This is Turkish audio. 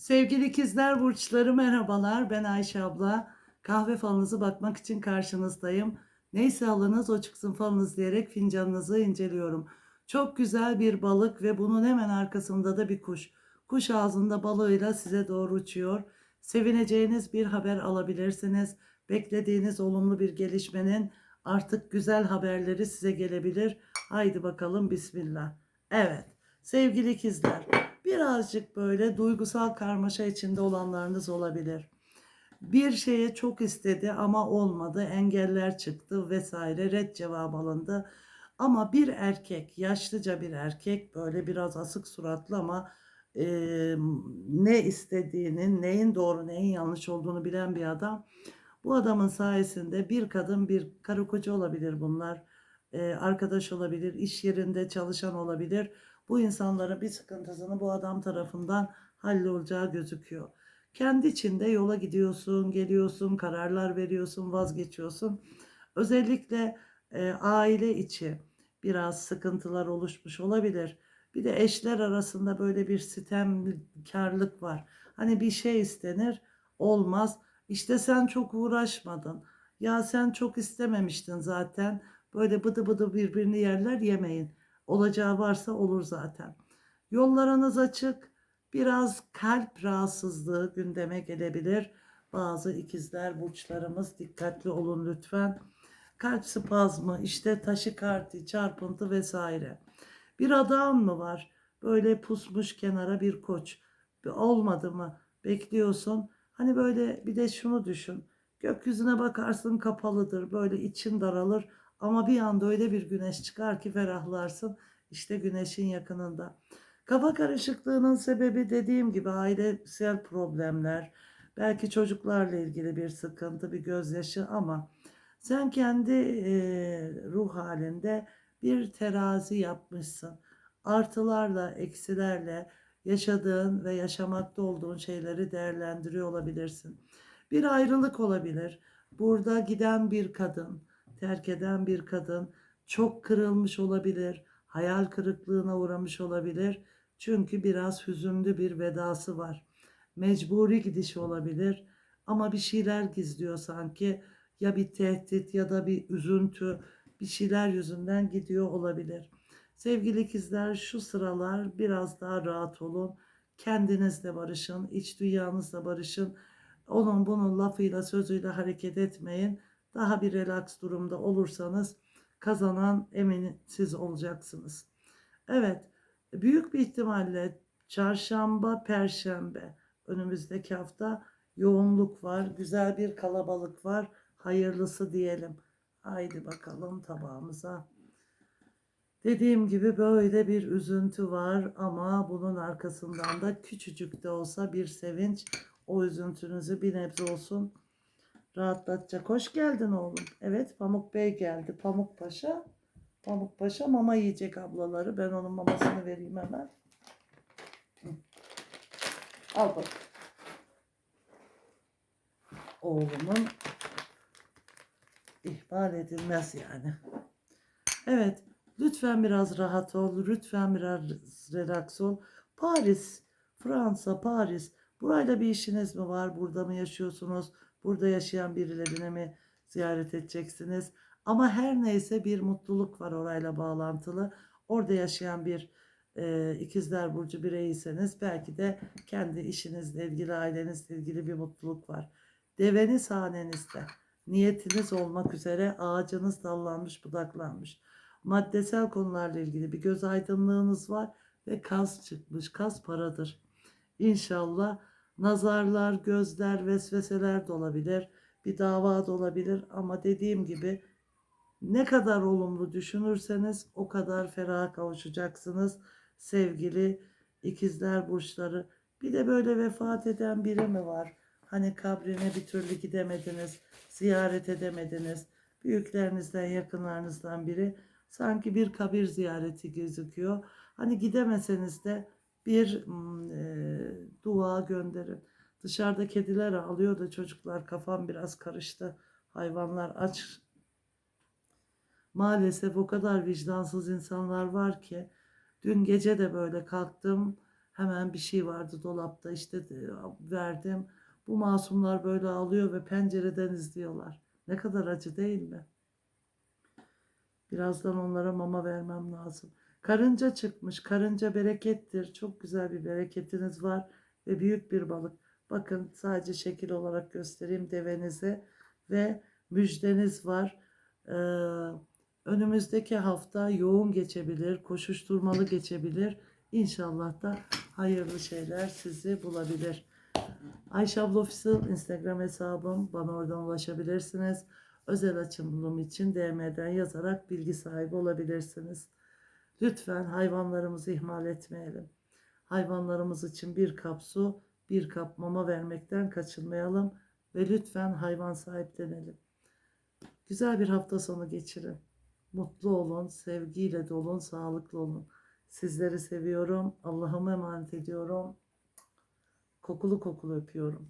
Sevgili ikizler burçları merhabalar. Ben Ayşe abla. Kahve falınızı bakmak için karşınızdayım. Neyse alınız o çıksın falınız diyerek fincanınızı inceliyorum. Çok güzel bir balık ve bunun hemen arkasında da bir kuş. Kuş ağzında balığıyla size doğru uçuyor. Sevineceğiniz bir haber alabilirsiniz. Beklediğiniz olumlu bir gelişmenin artık güzel haberleri size gelebilir. Haydi bakalım bismillah. Evet sevgili ikizler birazcık böyle duygusal karmaşa içinde olanlarınız olabilir. Bir şeye çok istedi ama olmadı, engeller çıktı vesaire, red cevap alındı. Ama bir erkek, yaşlıca bir erkek böyle biraz asık suratlı ama e, ne istediğinin, neyin doğru, neyin yanlış olduğunu bilen bir adam. Bu adamın sayesinde bir kadın, bir karı koca olabilir bunlar. E, arkadaş olabilir, iş yerinde çalışan olabilir bu insanların bir sıkıntısını bu adam tarafından hallolacağı gözüküyor. Kendi içinde yola gidiyorsun, geliyorsun, kararlar veriyorsun, vazgeçiyorsun. Özellikle e, aile içi biraz sıkıntılar oluşmuş olabilir. Bir de eşler arasında böyle bir sitemkarlık var. Hani bir şey istenir, olmaz. İşte sen çok uğraşmadın. Ya sen çok istememiştin zaten. Böyle bıdı bıdı birbirini yerler yemeyin. Olacağı varsa olur zaten. Yollarınız açık. Biraz kalp rahatsızlığı gündeme gelebilir. Bazı ikizler burçlarımız dikkatli olun lütfen. Kalp spazmı, işte taşikardi, çarpıntı vesaire. Bir adam mı var? Böyle pusmuş kenara bir koç. Olmadı mı? Bekliyorsun. Hani böyle bir de şunu düşün. Gökyüzüne bakarsın kapalıdır. Böyle için daralır. Ama bir anda öyle bir güneş çıkar ki ferahlarsın. İşte güneşin yakınında. Kafa karışıklığının sebebi dediğim gibi ailesel problemler, belki çocuklarla ilgili bir sıkıntı, bir gözyaşı ama sen kendi e, ruh halinde bir terazi yapmışsın. Artılarla, eksilerle yaşadığın ve yaşamakta olduğun şeyleri değerlendiriyor olabilirsin. Bir ayrılık olabilir. Burada giden bir kadın, terk eden bir kadın çok kırılmış olabilir, hayal kırıklığına uğramış olabilir. Çünkü biraz hüzünlü bir vedası var. Mecburi gidiş olabilir ama bir şeyler gizliyor sanki. Ya bir tehdit ya da bir üzüntü bir şeyler yüzünden gidiyor olabilir. Sevgili ikizler şu sıralar biraz daha rahat olun. Kendinizle barışın, iç dünyanızla barışın. Onun bunun lafıyla sözüyle hareket etmeyin. Daha bir relax durumda olursanız kazanan emin siz olacaksınız. Evet, büyük bir ihtimalle çarşamba, perşembe önümüzdeki hafta yoğunluk var, güzel bir kalabalık var. Hayırlısı diyelim. Haydi bakalım tabağımıza. Dediğim gibi böyle bir üzüntü var ama bunun arkasından da küçücük de olsa bir sevinç. O üzüntünüzü bir nebze olsun rahatlatacak. Hoş geldin oğlum. Evet Pamuk Bey geldi. Pamuk Paşa. Pamuk Paşa mama yiyecek ablaları. Ben onun mamasını vereyim hemen. Al bak. Oğlumun ihmal edilmez yani. Evet. Lütfen biraz rahat ol. Lütfen biraz relax ol. Paris, Fransa, Paris. Burayla bir işiniz mi var? Burada mı yaşıyorsunuz? Burada yaşayan birilerine mi ziyaret edeceksiniz? Ama her neyse bir mutluluk var orayla bağlantılı. Orada yaşayan bir e, ikizler burcu bireyseniz belki de kendi işinizle ilgili, ailenizle ilgili bir mutluluk var. Deveniz hanenizde. Niyetiniz olmak üzere ağacınız dallanmış, budaklanmış. Maddesel konularla ilgili bir göz aydınlığınız var ve kaz çıkmış. Kaz paradır. İnşallah nazarlar, gözler, vesveseler de olabilir. Bir dava da olabilir ama dediğim gibi ne kadar olumlu düşünürseniz o kadar feraha kavuşacaksınız sevgili ikizler burçları. Bir de böyle vefat eden biri mi var? Hani kabrine bir türlü gidemediniz, ziyaret edemediniz. Büyüklerinizden, yakınlarınızdan biri sanki bir kabir ziyareti gözüküyor. Hani gidemeseniz de bir e, dua gönderin. Dışarıda kediler ağlıyor da çocuklar kafam biraz karıştı. Hayvanlar aç. Maalesef o kadar vicdansız insanlar var ki dün gece de böyle kalktım. Hemen bir şey vardı dolapta işte de- verdim. Bu masumlar böyle ağlıyor ve pencereden izliyorlar. Ne kadar acı değil mi? Birazdan onlara mama vermem lazım. Karınca çıkmış. Karınca berekettir. Çok güzel bir bereketiniz var ve büyük bir balık. Bakın sadece şekil olarak göstereyim devenize ve müjdeniz var. Ee, önümüzdeki hafta yoğun geçebilir, koşuşturmalı geçebilir. İnşallah da hayırlı şeyler sizi bulabilir. Ayşe abla Official Instagram hesabım. Bana oradan ulaşabilirsiniz. Özel açılım için DM'den yazarak bilgi sahibi olabilirsiniz. Lütfen hayvanlarımızı ihmal etmeyelim. Hayvanlarımız için bir kap su, bir kap mama vermekten kaçınmayalım ve lütfen hayvan sahiplenelim. Güzel bir hafta sonu geçirin. Mutlu olun, sevgiyle dolun, sağlıklı olun. Sizleri seviyorum. Allah'ıma emanet ediyorum. Kokulu kokulu öpüyorum.